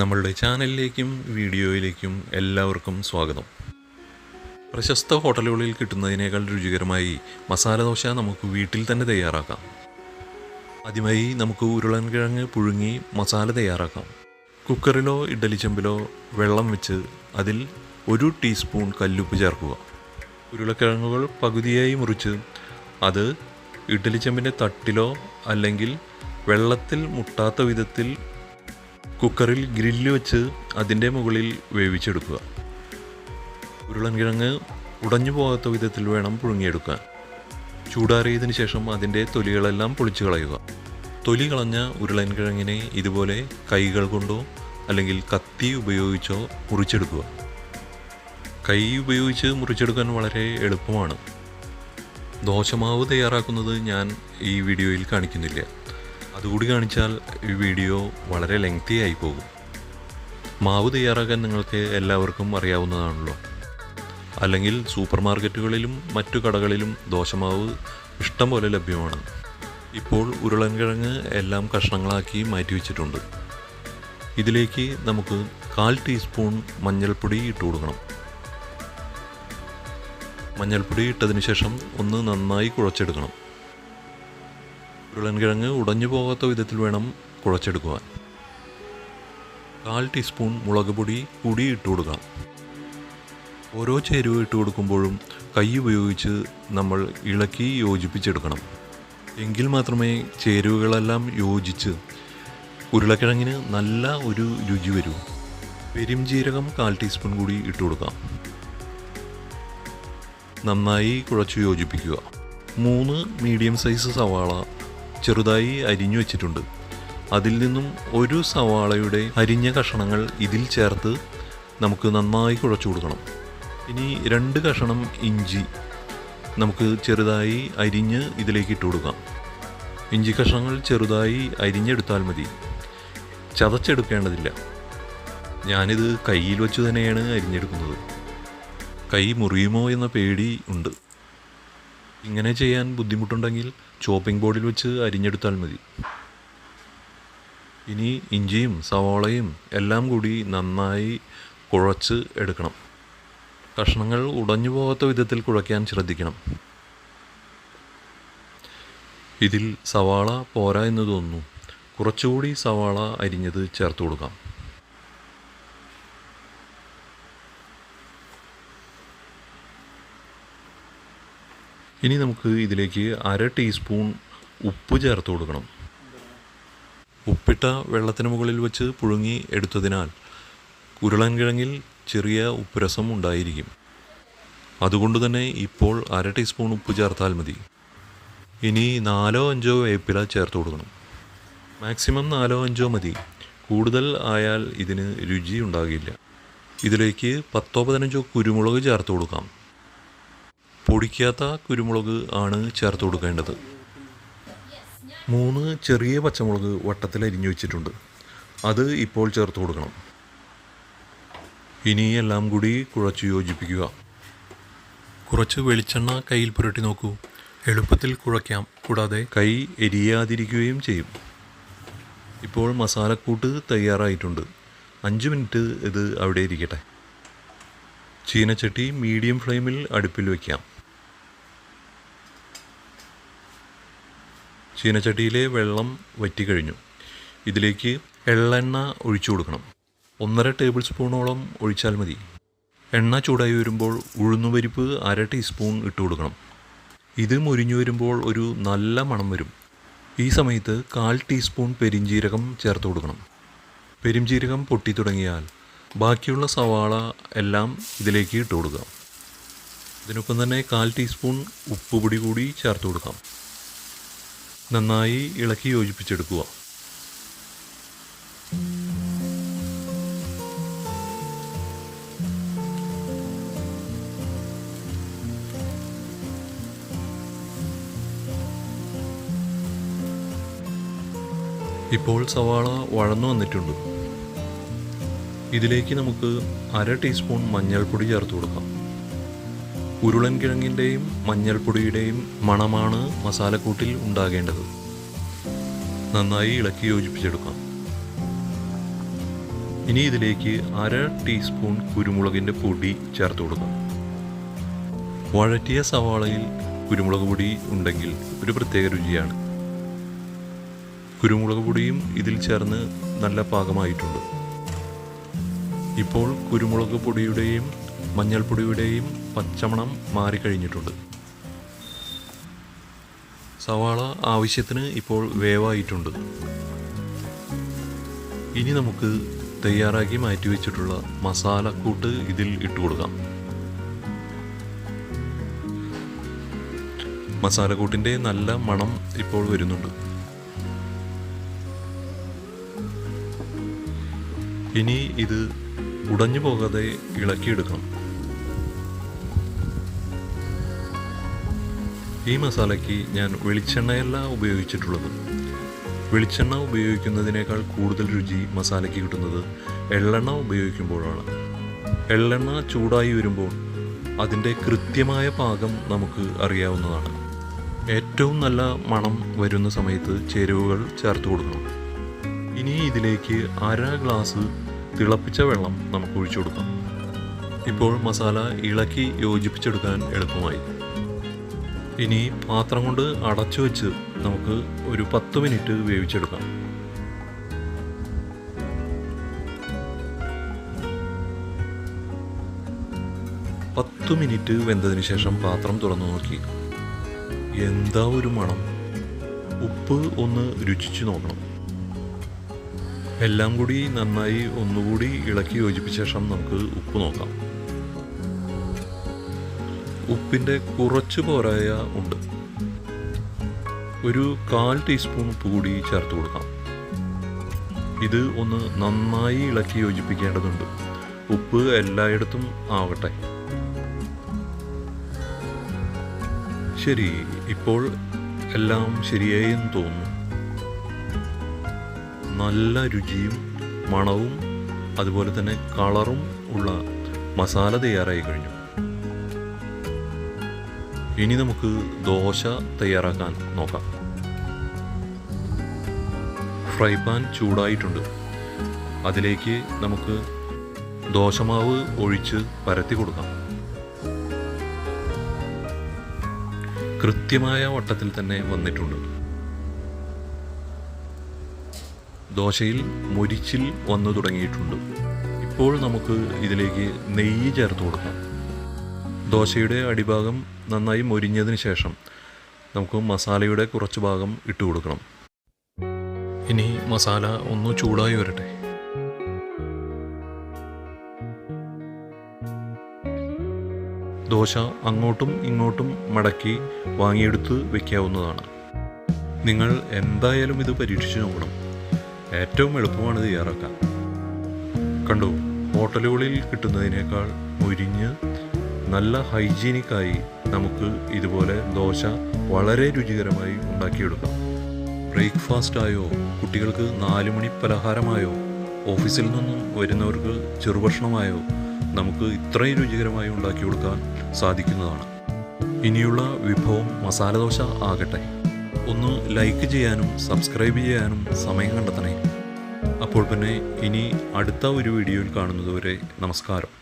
നമ്മളുടെ ചാനലിലേക്കും വീഡിയോയിലേക്കും എല്ലാവർക്കും സ്വാഗതം. പ്രശസ്ത ഹോട്ടലുകളിൽ കിട്ടുന്നതിനേക്കാൾ രുചികരമായി മസാല ദോശ നമുക്ക് വീട്ടിൽ തന്നെ തയ്യാറാക്കാം. ആദ്യമായി നമുക്ക് ഉരുളൻകിഴങ്ങ് പുഴുങ്ങി മസാല തയ്യാറാക്കാം. കുക്കറിലോ ഇഡ്ഡലി ചെമ്പിലോ വെള്ളം വെച്ച് അതിൽ ഒരു ടീസ്പൂൺ കല്ലുപ്പ് ചേർക്കുക. ഉരുളക്കിഴങ്ങുകൾ പകുതിയായി മുറിച്ച് അത് ഇഡ്ഡലി ചെമ്പിന്റെ തട്ടിലോ അല്ലെങ്കിൽ വെള്ളത്തിൽ മുട്ടാത്ത വിധത്തിൽ കുക്കറിൽ ഗ്രില്ല് വെച്ച് അതിന്റെ മുകളിൽ വേവിച്ചെടുക്കുക. ഉരുളൻകിഴങ്ങ് ഉടഞ്ഞു പോകാത്ത വിധത്തിൽ വേണം പുഴുങ്ങിയെടുക്കാൻ. ചൂടാറിയതിന് ശേഷം അതിന്റെ തൊലികളെല്ലാം പൊളിച്ചു കളയുക. തൊലി കളഞ്ഞ ഉരുളൻകിഴങ്ങിനെ ഇതുപോലെ കൈകൾ കൊണ്ടോ അല്ലെങ്കിൽ കത്തി ഉപയോഗിച്ചോ മുറിച്ചെടുക്കുക. കൈ ഉപയോഗിച്ച് മുറിച്ചെടുക്കാൻ വളരെ എളുപ്പമാണ്. ദോശമാവ് തയ്യാറാക്കുന്നത് ഞാൻ ഈ വീഡിയോയിൽ കാണിക്കുന്നില്ല. അതുകൂടി കാണിച്ചാൽ ഈ വീഡിയോ വളരെ ലെങ്തി ആയി പോകും. മാവ് തയ്യാറാക്കാൻ നിങ്ങൾക്ക് എല്ലാവർക്കും അറിയാവുന്നതാണല്ലോ. അല്ലെങ്കിൽ സൂപ്പർ മാർക്കറ്റുകളിലും മറ്റു കടകളിലും ദോശമാവ് ഇഷ്ടം പോലെ ലഭ്യമാണ്. ഇപ്പോൾ ഉരുളൻകിഴങ്ങ് എല്ലാം കഷ്ണങ്ങളാക്കി മാറ്റി വെച്ചിട്ടുണ്ട്. ഇതിലേക്ക് നമുക്ക് കാൽ ടീസ്പൂൺ മഞ്ഞൾപ്പൊടി ഇട്ട് കൊടുക്കണം. മഞ്ഞൾപ്പൊടി ഇട്ടതിന് ശേഷം ഒന്ന് നന്നായി കുഴച്ചെടുക്കണം. ഉരുളൻകിഴങ്ങ് ഉടഞ്ഞു പോകാത്ത വിധത്തിൽ വേണം കുഴച്ചെടുക്കുവാൻ. കാൽ ടീസ്പൂൺ മുളക് പൊടി കൂടി ഇട്ട് കൊടുക്കണം. ഓരോ ചേരുവ ഇട്ട് കൊടുക്കുമ്പോഴും കൈ ഉപയോഗിച്ച് നമ്മൾ ഇളക്കി യോജിപ്പിച്ചെടുക്കണം. എങ്കിൽ മാത്രമേ ചേരുവകളെല്ലാം യോജിച്ച് ഉരുളക്കിഴങ്ങിന് നല്ല ഒരു രുചി വരൂ. പെരിംജീരകം കാൽ ടീസ്പൂൺ കൂടി ഇട്ട് കൊടുക്കാം. നന്നായി കുഴച്ചു യോജിപ്പിക്കുക. മൂന്ന് മീഡിയം സൈസ് സവാള ചെറുതായി അരിഞ്ഞു വെച്ചിട്ടുണ്ട്. അതിൽ നിന്നും ഒരു സവാളയുടെ അരിഞ്ഞ കഷണങ്ങൾ ഇതിൽ ചേർത്ത് നമുക്ക് നന്നായി കുഴച്ചു കൊടുക്കണം. ഇനി രണ്ട് കഷണം ഇഞ്ചി നമുക്ക് ചെറുതായി അരിഞ്ഞ് ഇതിലേക്ക് ഇട്ട് കൊടുക്കാം. ഇഞ്ചി കഷണങ്ങൾ ചെറുതായി അരിഞ്ഞെടുത്താൽ മതി. ചതച്ചെടുക്കേണ്ടതില്ല. ഞാനിത് കയ്യിൽ വെച്ച് തന്നെയാണ് അരിഞ്ഞെടുക്കുന്നത്. കൈ മുറിയുമോ എന്ന പേടി ഉണ്ട്. ഇങ്ങനെ ചെയ്യാൻ ബുദ്ധിമുട്ടുണ്ടെങ്കിൽ ചോപ്പിംഗ് ബോർഡിൽ വെച്ച് അരിഞ്ഞെടുത്താൽ മതി. ഇനി ഇഞ്ചിയും സവാളയും എല്ലാം കൂടി നന്നായി കുഴച്ച് എടുക്കണം. കഷ്ണങ്ങൾ ഉടഞ്ഞു പോകാത്ത വിധത്തിൽ കുഴയ്ക്കാൻ ശ്രദ്ധിക്കണം. ഇതിൽ സവാള പോരാ എന്ന് തോന്നുന്നു. കുറച്ചുകൂടി സവാള അരിഞ്ഞത് ചേർത്ത് കൊടുക്കാം. ഇനി നമുക്ക് ഇതിലേക്ക് അര ടീസ്പൂൺ ഉപ്പ് ചേർത്ത് കൊടുക്കണം. ഉപ്പിട്ട വെള്ളത്തിന് മുകളിൽ വെച്ച് പുഴുങ്ങി എടുത്തതിനാൽ ഉരുളൻ കിഴങ്ങിൽ ചെറിയ ഉപ്പുരസം ഉണ്ടായിരിക്കും. അതുകൊണ്ട് തന്നെ ഇപ്പോൾ അര ടീസ്പൂൺ ഉപ്പ് ചേർത്താൽ മതി. ഇനി നാലോ അഞ്ചോ വേപ്പില ചേർത്ത് കൊടുക്കണം. മാക്സിമം നാലോ അഞ്ചോ മതി. കൂടുതൽ ആയാൽ ഇതിന് രുചി ഉണ്ടാകില്ല. ഇതിലേക്ക് പത്തോ പതിനഞ്ചോ കുരുമുളക് ചേർത്ത് കൊടുക്കാം. പൊടിക്കാത്ത കുരുമുളക് ആണ് ചേർത്ത് കൊടുക്കേണ്ടത്. മൂന്ന് ചെറിയ പച്ചമുളക് വട്ടത്തിൽ അരിഞ്ഞു വെച്ചിട്ടുണ്ട്. അത് ഇപ്പോൾ ചേർത്ത് കൊടുക്കണം. ഇനി എല്ലാം കൂടി കുഴച്ച് യോജിപ്പിക്കുക. കുറച്ച് വെളിച്ചെണ്ണ കയ്യിൽ പുരട്ടി നോക്കൂ. എളുപ്പത്തിൽ കുഴയ്ക്കാം. കൂടാതെ കൈ എരിയാതിരിക്കുകയും ചെയ്യും. ഇപ്പോൾ മസാലക്കൂട്ട് തയ്യാറായിട്ടുണ്ട്. അഞ്ച് മിനിറ്റ് ഇത് അവിടെ ഇരിക്കട്ടെ. ചീനച്ചട്ടി മീഡിയം ഫ്ലെയിമിൽ അടുപ്പിൽ വയ്ക്കാം ചീനച്ചട്ടിയിലെ വെള്ളം വറ്റിക്കഴിഞ്ഞു ഇതിലേക്ക് എള്ളെണ്ണ ഒഴിച്ചു കൊടുക്കണം. ഒന്നര ടേബിൾ സ്പൂണോളം ഒഴിച്ചാൽ മതി. എണ്ണ ചൂടായി വരുമ്പോൾ ഉഴുന്നുപരിപ്പ് അര ടീസ്പൂൺ ഇട്ട് കൊടുക്കണം. ഇത് മുരിഞ്ഞു വരുമ്പോൾ ഒരു നല്ല മണം വരും. ഈ സമയത്ത് കാൽ ടീസ്പൂൺ പെരിഞ്ജീരകം ചേർത്ത് കൊടുക്കണം. പെരിഞ്ജീരകം പൊട്ടി തുടങ്ങിയാൽ ബാക്കിയുള്ള സവാള എല്ലാം ഇതിലേക്ക് ഇട്ട് കൊടുക്കാം. ഇതിനൊപ്പം തന്നെ കാൽ ടീസ്പൂൺ ഉപ്പുപൊടി കൂടി ചേർത്ത് കൊടുക്കാം. നന്നായി ഇളക്കി യോജിപ്പിച്ചെടുക്കുക. ഇപ്പോൾ സവാള വഴന്നു വന്നിട്ടുണ്ട്. ഇതിലേക്ക് നമുക്ക് അര ടീസ്പൂൺ മഞ്ഞൾപ്പൊടി ചേർത്ത് കൊടുക്കാം. ഉരുളൻകിഴങ്ങിന്റെയും മഞ്ഞൾപ്പൊടിയുടെയും മണമാണ് മസാലക്കൂട്ടിൽ ഉണ്ടാകേണ്ടത്. നന്നായി ഇളക്കി യോജിപ്പിച്ചെടുക്കാം. ഇനി ഇതിലേക്ക് അര ടീസ്പൂൺ കുരുമുളകിന്റെ പൊടി ചേർത്ത് കൊടുക്കാം. വഴറ്റിയ സവാളയിൽ കുരുമുളക് പൊടി ഉണ്ടെങ്കിൽ ഒരു പ്രത്യേക രുചിയാണ്. കുരുമുളക് പൊടിയും ഇതിൽ ചേർന്ന് നല്ല പാകമായിട്ടുണ്ട്. ഇപ്പോൾ കുരുമുളക് പൊടിയുടെയും മഞ്ഞൾപ്പൊടിയുടെയും പച്ചമണം മാറിക്കഴിഞ്ഞിട്ടുണ്ട്. സവാള ആവശ്യത്തിന് ഇപ്പോൾ വേവായിട്ടുണ്ട്. ഇനി നമുക്ക് തയ്യാറാക്കി മാറ്റി വെച്ചിട്ടുള്ള മസാലക്കൂട്ട് ഇതിൽ ഇട്ട് കൊടുക്കാം. മസാലക്കൂട്ടിന്റെ നല്ല മണം ഇപ്പോൾ വരുന്നുണ്ട്. ഇനി ഇത് ഉടഞ്ഞു പോകാതെ ഇളക്കിയെടുക്കണം. ഈ മസാലയ്ക്ക് ഞാൻ വെളിച്ചെണ്ണയല്ല ഉപയോഗിച്ചിട്ടുള്ളത്. വെളിച്ചെണ്ണ ഉപയോഗിക്കുന്നതിനേക്കാൾ കൂടുതൽ രുചി മസാലയ്ക്ക് കിട്ടുന്നത് എള്ളെണ്ണ ഉപയോഗിക്കുമ്പോഴാണ്. എള്ളെണ്ണ ചൂടായി വരുമ്പോൾ അതിന്റെ കൃത്യമായ പാകം നമുക്ക് അറിയാവുന്നതാണ്. ഏറ്റവും നല്ല മണം വരുന്ന സമയത്ത് ചേരുവകൾ ചേർത്ത് കൊടുക്കണം. ഇനി ഇതിലേക്ക് അര ഗ്ലാസ് തിളപ്പിച്ച വെള്ളം നമുക്ക് ഒഴിച്ചു കൊടുക്കാം. ഇപ്പോൾ മസാല ഇളക്കി യോജിപ്പിച്ചെടുക്കാൻ എളുപ്പമായി. ഇനി പാത്രം കൊണ്ട് അടച്ചു വെച്ച് നമുക്ക് ഒരു പത്ത് മിനിറ്റ് വേവിച്ചെടുക്കാം. പത്ത് മിനിറ്റ് വെന്തതിന് ശേഷം പാത്രം തുറന്നു നോക്കി. എന്താ ഒരു മണം? ഉപ്പ് ഒന്ന് രുചിച്ചു നോക്കണം. എല്ലാം കൂടി നന്നായി ഒന്നുകൂടി ഇളക്കി യോജിപ്പിച്ച ശേഷം നമുക്ക് ഉപ്പ് നോക്കാം. ഉപ്പിന്റെ കുറച്ച് പോരായ ഉണ്ട്. ഒരു കാൽ ടീസ്പൂൺ ഉപ്പ് കൂടി ചേർത്ത് കൊടുക്കാം. ഇത് ഒന്ന് നന്നായി ഇളക്കി യോജിപ്പിക്കേണ്ടതുണ്ട്. ഉപ്പ് എല്ലായിടത്തും ആവട്ടെ. ശരി ഇപ്പോൾ എല്ലാം ശരിയായി എന്ന് തോന്നുന്നു. നല്ല രുചിയും മണവും അതുപോലെ തന്നെ കളറും ഉള്ള മസാല തയ്യാറായി കഴിഞ്ഞു. ഇനി നമുക്ക് ദോശ തയ്യാറാക്കാൻ നോക്കാം. ഫ്രൈ പാൻ ചൂടായിട്ടുണ്ട്. അതിലേക്ക് നമുക്ക് ദോശമാവ് ഒഴിച്ച് പരത്തി കൊടുക്കാം. കൃത്യമായ വട്ടത്തിൽ തന്നെ വന്നിട്ടുണ്ട്. ദോശയിൽ മൊരിച്ചിൽ വന്നു തുടങ്ങിയിട്ടുണ്ട്. ഇപ്പോൾ നമുക്ക് ഇതിലേക്ക് നെയ്യ് ചേർത്ത് കൊടുക്കാം. ദോശയുടെ അടിഭാഗം നന്നായി മൊരിഞ്ഞതിന് ശേഷം നമുക്ക് മസാലയുടെ കുറച്ച് ഭാഗം ഇട്ട് കൊടുക്കണം. ഇനി മസാല ഒന്ന് ചൂടായി വരട്ടെ. ദോശ അങ്ങോട്ടും ഇങ്ങോട്ടും മടക്കി വാങ്ങിയെടുത്ത് വെക്കാവുന്നതാണ്. നിങ്ങൾ എന്തായാലും ഇത് പരീക്ഷിച്ചു നോക്കണം. ഏറ്റവും എളുപ്പമാണ് തയ്യാറാക്കാൻ കണ്ടു ഹോട്ടലുകളിൽ കിട്ടുന്നതിനേക്കാൾ മുരിഞ്ഞ് നല്ല ഹൈജീനിക്കായി നമുക്ക് ഇതുപോലെ ദോശ വളരെ രുചികരമായി ഉണ്ടാക്കിയെടുക്കാം. ബ്രേക്ക്ഫാസ്റ്റായോ കുട്ടികൾക്ക് നാല് മണി പലഹാരമായോ ഓഫീസിൽ നിന്നും വരുന്നവർക്ക് ചെറുഭക്ഷണമായോ നമുക്ക് ഇത്രയും രുചികരമായി ഉണ്ടാക്കി കൊടുക്കാൻ സാധിക്കുന്നതാണ്. ഇനിയുള്ള വിഭവം മസാലദോശ ആകട്ടെ. ഒന്ന് ലൈക്ക് ചെയ്യാനും സബ്സ്ക്രൈബ് ചെയ്യാനും സമയം കണ്ടെത്തണേ. അപ്പോൾ പിന്നെ ഇനി അടുത്ത ഒരു വീഡിയോയിൽ കാണുന്നതുവരെ നമസ്കാരം.